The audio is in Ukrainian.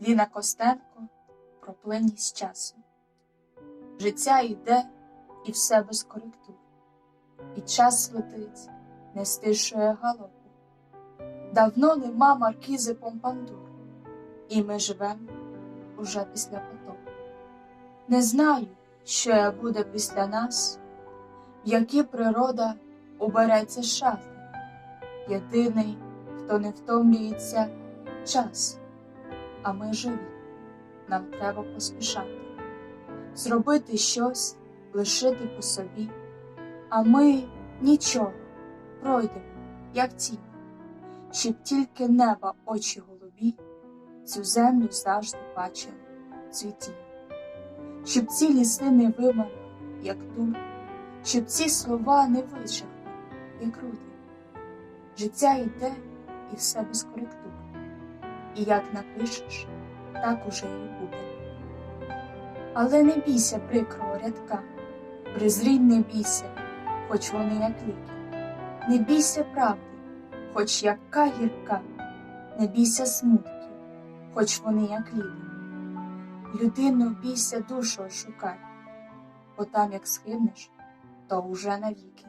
Ліна Костенко про плинність часу. Життя йде і все без коректур, і час летить, не стишує галопу. Давно нема маркізи Помпандур, і ми живем уже після потопу. Не знаю, що я буде після нас, які природа убереться з шафи. Єдиний, хто не втомлюється, час, а ми живі, нам треба поспішати, зробити щось, лишити по собі, а ми нічого пройдемо, як тінь, щоб тільки неба очі голубі цю землю завжди бачили цвіті, щоб ці ліси не вимерли, як тур, щоб ці слова не вичахли, як руди. Життя йде і все без коректур. І як напишеш, так уже і буде. Але не бійся прикрого рядка, презрінь не бійся, хоч вони як ліки. Не бійся правди, хоч яка гірка, не бійся смутків, хоч вони як ліки. Людину бійся душу шукай, бо там як схибнеш, то уже навіки.